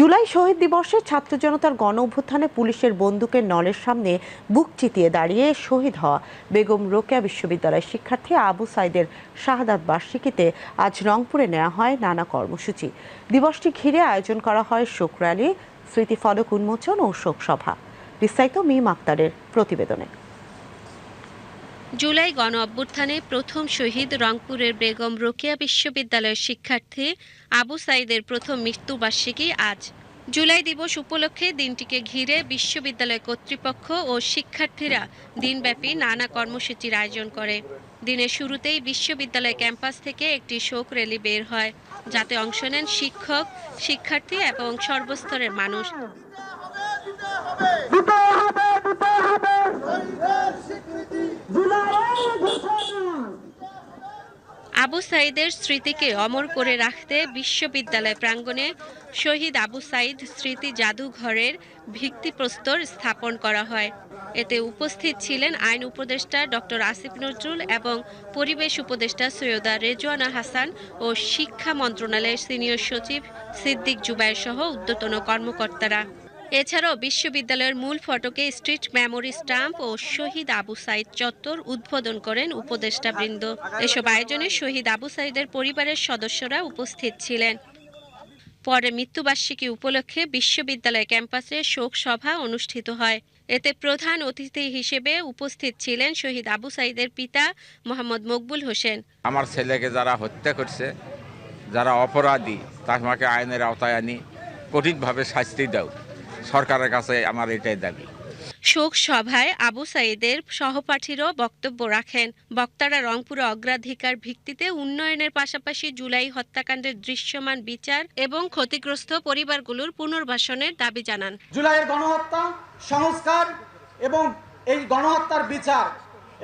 জুলাই শহীদ দিবসে ছাত্র জনতার গণ অভ্যুত্থানে পুলিশের বন্দুকের নলের সামনে বুক চিতিয়ে দাঁড়িয়ে শহীদ হওয়া বেগম রোকেয়া বিশ্ববিদ্যালয়ের শিক্ষার্থী আবু সাইদের শাহাদাত বার্ষিকীতে আজ রংপুরে নেওয়া হয় নানা কর্মসূচি। দিবসটি ঘিরে আয়োজন করা হয় শোক র্যালি, স্মৃতিফলক উন্মোচন ও শোকসভা বিস্তারিত মিম আক্তারের প্রতিবেদনে। জুলাই গণ অভ্যুত্থানে প্রথম শহীদ রংপুরের বেগম রোকেয়া বিশ্ববিদ্যালয়ের শিক্ষার্থী আবু সাইদের প্রথম মৃত্যুবার্ষিকী আজ। জুলাই দিবস উপলক্ষে দিনটিকে ঘিরে বিশ্ববিদ্যালয় কর্তৃপক্ষ ও শিক্ষার্থীরা দিনব্যাপী নানা কর্মসূচির আয়োজন করে। দিনের শুরুতেই বিশ্ববিদ্যালয় ক্যাম্পাস থেকে একটি শোক র্যালি বের হয়, যাতে অংশ নেন শিক্ষক, শিক্ষার্থী এবং সর্বস্তরের মানুষ। আবু সাইদের স্মৃতিকে অমর করে রাখতে বিশ্ববিদ্যালয় প্রাঙ্গণে শহীদ আবু সাইদ স্মৃতি জাদুঘরের ভিত্তিপ্রস্তর স্থাপন করা হয়। এতে উপস্থিত ছিলেন আইন উপদেষ্টা ডক্টর আসিফ নজরুল এবং পরিবেশ উপদেষ্টা সৈয়দা রেজওয়ানা হাসান ও শিক্ষা মন্ত্রণালয়ের সিনিয়র সচিব সিদ্দিক জুবাইর সহ উদ্যতন কর্মকর্তারা। এছাড়াও বিশ্ববিদ্যালয়ের মূল ফটকে স্ট্রিট মেমোরি স্টাম্প ও শহীদ আবু সাইদ চত্বর উদ্বোধন করেন উপদেষ্টা বৃন্দ এসব আয়োজনে শহীদ আবু সাইদের পরিবারের সদস্যরা উপস্থিত ছিলেন। পরে মৃত্যুবার্ষিকী উপলক্ষে বিশ্ববিদ্যালয় ক্যাম্পাসে শোক সভা অনুষ্ঠিত হয়। এতে প্রধান অতিথি হিসেবে উপস্থিত ছিলেন শহীদ আবু সাইদের পিতা মোহাম্মদ মকবুল হোসেন। আমার ছেলেকে যারা হত্যা করছে, যারা অপরাধী, তাকে আইনের আওতায় আনি, কঠিনভাবে শাস্তি দাও। সরকারের কাছে আমার এটাই দাবি। শোক সভায় আবু সাইদের সহপাঠীরও বক্তব্য রাখেন। বক্তারা রংপুরে অগ্রাধিকার ভিত্তিতে উন্নয়নের পাশাপাশি জুলাই হত্যাকাণ্ডের দৃশ্যমান বিচার এবং ক্ষতিগ্রস্ত পরিবারগুলোর পুনর্বাসনের দাবি জানান। জুলাইয়ের গণহত্যা সংস্কার এবং এই গণহত্যার বিচার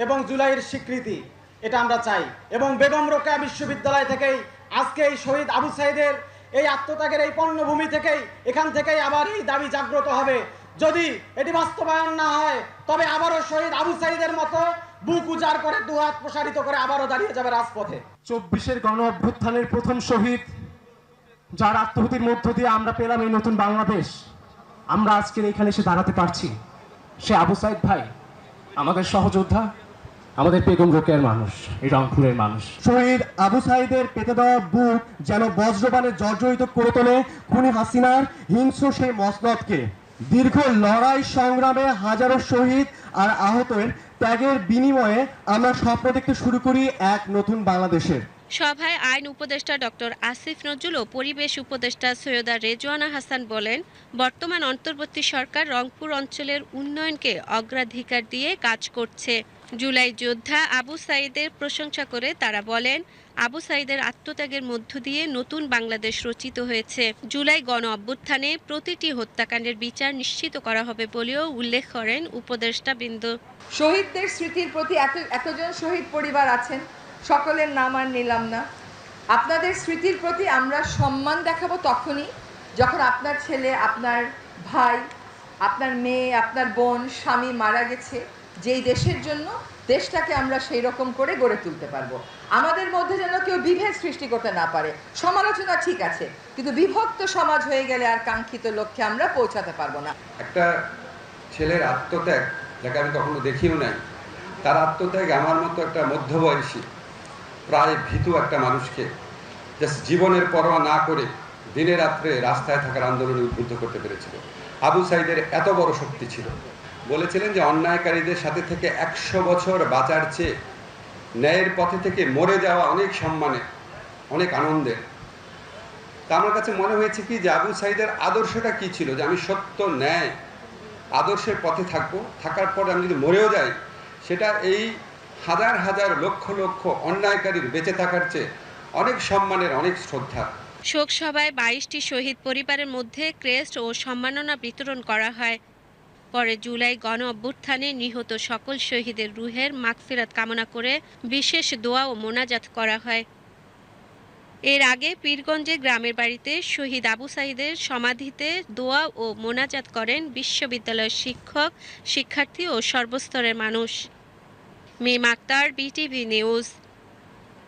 এবং জুলাইয়ের স্বীকৃতি এটা আমরা চাই। এবং বেগম রোকেয়া বিশ্ববিদ্যালয় থেকেই আজকে এই শহীদ আবু সাইদের এই আত্মত্যাগের এই পণ্যভূমি থেকেই, এখান থেকেই আবার এই দাবি জাগ্রত হবে। যদি এটি বাস্তবায়ন না হয়, তবে আবারও শহীদ আবু সাইদের মতো বুক উজাড় করে দুহাত প্রসারিত করে আবারও দাঁড়িয়ে যাবে রাজপথে। চব্বিশের গণ অভ্যুত্থানের প্রথম শহীদ, যার আত্মহতির মধ্য দিয়ে আমরা পেলাম এই নতুন বাংলাদেশ। আমরা আজকের এখানে এসে দাঁড়াতে পারছি। সে আবু সাইদ ভাই, আমাদের সহযোদ্ধা আমাদের বেগম রোকেয়ার মানুষ। এই রংপুরের মানুষ। শহীদ আবু সাইদের পেতে দেওয়া বুক যেন বজ্রবানে জর্জরিত করে তোলে খুনি হাসিনার হিংস্র সেই মসনদকে। দীর্ঘ লড়াই সংগ্রামে হাজারো শহীদ আর আহতের ত্যাগের বিনিময়ে আমরা স্বপ্ন দেখতে শুরু করি এক নতুন বাংলাদেশের। সভায় আইন উপদেষ্টা ডক্টর আসিফ নজরুল ও পরিবেশ উপদেষ্টা সৈয়দা রেজওয়ানা হাসান বলেন বর্তমান অন্তর্বর্তী সরকার রংপুর অঞ্চলের উন্নয়নকে অগ্রাধিকার দিয়ে কাজ করছে। জুলাই যোদ্ধা আবু সাইদের প্রশংসা করে তারা বলেন, আবু সাইদের আত্মত্যাগের মধ্য দিয়ে নতুন বাংলাদেশ রচিত হয়েছে। জুলাই গণ অভ্যুত্থানে প্রতিটি হত্যাকাণ্ডের বিচার নিশ্চিত করা হবে বলেও উল্লেখ করেন উপদেষ্টা বৃন্দ। শহীদদের স্মৃতির প্রতি এত, এতজন শহীদ পরিবার আছেন, সকলের নাম আর নিলাম না। আপনাদের স্মৃতির প্রতি আমরা সম্মান দেখাবো তখনই যখন আপনার ছেলে, আপনার ভাই, আপনার মেয়ে, আপনার বোন, স্বামী মারা গেছে। যেই দেশের জন্য দেশটাকে আমরা সেই রকম করে গড়ে তুলতে পারব। আমাদের মধ্যে যেন কেউ বিভেদ সৃষ্টি করতে না পারে। সমালোচনা ঠিক আছে, কিন্তু বিভক্ত সমাজ হয়ে গেলে আর কাঙ্ক্ষিত লক্ষ্যে আমরা পৌঁছাতে পারব না। একটা ছেলের আত্মত্যাগ যাকে আমি কখনো দেখিও নাই, তার আত্মত্যাগ আমার মতো একটা মধ্যবয়সী, প্রায় ভীতু একটা মানুষকে জীবনের পরোয়া না করে দিনে রাত্রে রাস্তায় থাকার আন্দোলনে উদ্বুদ্ধ করতে পেরেছিল। আবু সাইদের এত বড় শক্তি ছিল। বলেছিলেন যে অন্যায়কারীদের সাথে থেকে একশো বছর বাঁচার চেয়ে ন্যায়ের পথে থেকে মরে যাওয়া অনেক সম্মানে, অনেক আনন্দের। তা আমার কাছে মনে হয়েছে কি যে আবু সাইদের আদর্শটা কি ছিল? যে আমি সত্য, ন্যায়, আদর্শের পথে থাকব, থাকার পর আমি যদি মরেও যাই, সেটা এই হাজার হাজার লক্ষ লক্ষ অন্যায়কারীর বেঁচে থাকার চেয়ে অনেক সম্মানের, অনেক শ্রদ্ধা শোক সভায় বাইশটি শহীদ পরিবারের মধ্যে ক্রেস্ট ও সম্মাননা বিতরণ করা হয়। পরে জুলাই গণ অভ্যুত্থানে নিহত সকল শহীদের রুহের মাগফিরাত কামনা করে বিশেষ দোয়া ও মোনাজাত করা হয়। এর আগে পীরগঞ্জে গ্রামের বাড়িতে শহীদ আবু সাইদের সমাধিতে দোয়া ও মোনাজাত করেন বিশ্ববিদ্যালয়ের শিক্ষক, শিক্ষার্থী ও সর্বস্তরের মানুষ। Mim Akter, BTV news.